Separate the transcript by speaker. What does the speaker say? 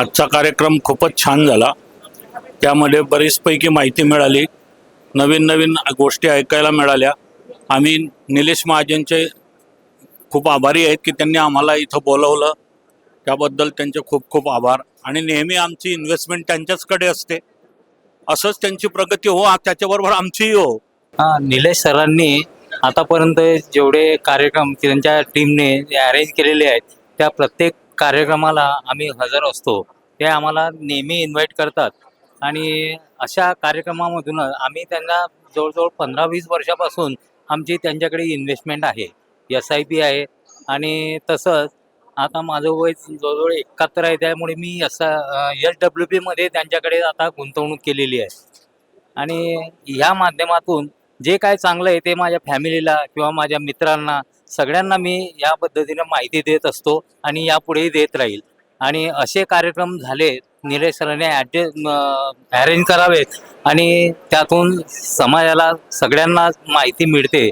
Speaker 1: आजचा कार्यक्रम खूपच छान झाला. त्यामध्ये बरीचपैकी माहिती मिळाली. नवीन नवीन गोष्टी ऐकायला मिळाल्या. आम्ही निलेश महाजनचे खूप आभारी आहेत की त्यांनी आम्हाला इथं बोलवलं. त्याबद्दल त्यांचे खूप खूप आभार. आणि नेहमी आमची इन्व्हेस्टमेंट त्यांच्याचकडे असते. असंच त्यांची प्रगती हो त्याच्याबरोबर आमचीही हो.
Speaker 2: हा निलेश सरांनी आतापर्यंत जेवढे कार्यक्रम त्यांच्या टीमने अरेंज केलेले आहेत त्या प्रत्येक कार्यक्रमाला आम्ही हजर असतो ते आम्हाला नेहमी इन्व्हाइट करतात. आणि अशा कार्यक्रमामधून आम्ही त्यांना जवळजवळ पंधरा वीस वर्षापासून आमची त्यांच्याकडे इन्व्हेस्टमेंट आहे. एस आय पी आहे. आणि तसंच आता माझं वय जवळजवळ एकाहत्तर आहे त्यामुळे मी एस एस डब्ल्यू पीमध्ये त्यांच्याकडे आता गुंतवणूक केलेली आहे. आणि ह्या माध्यमातून जे काय चांगलं आहे ते माझ्या फॅमिलीला किंवा माझ्या मित्रांना सगळ्यांना मी या पद्धतीने माहिती देत असतो आणि यापुढेही देत राहील. आणि असे कार्यक्रम झाले निलेश सरांनी अरेंज करावेत आणि त्यातून समाजाला सगळ्यांना माहिती मिळते.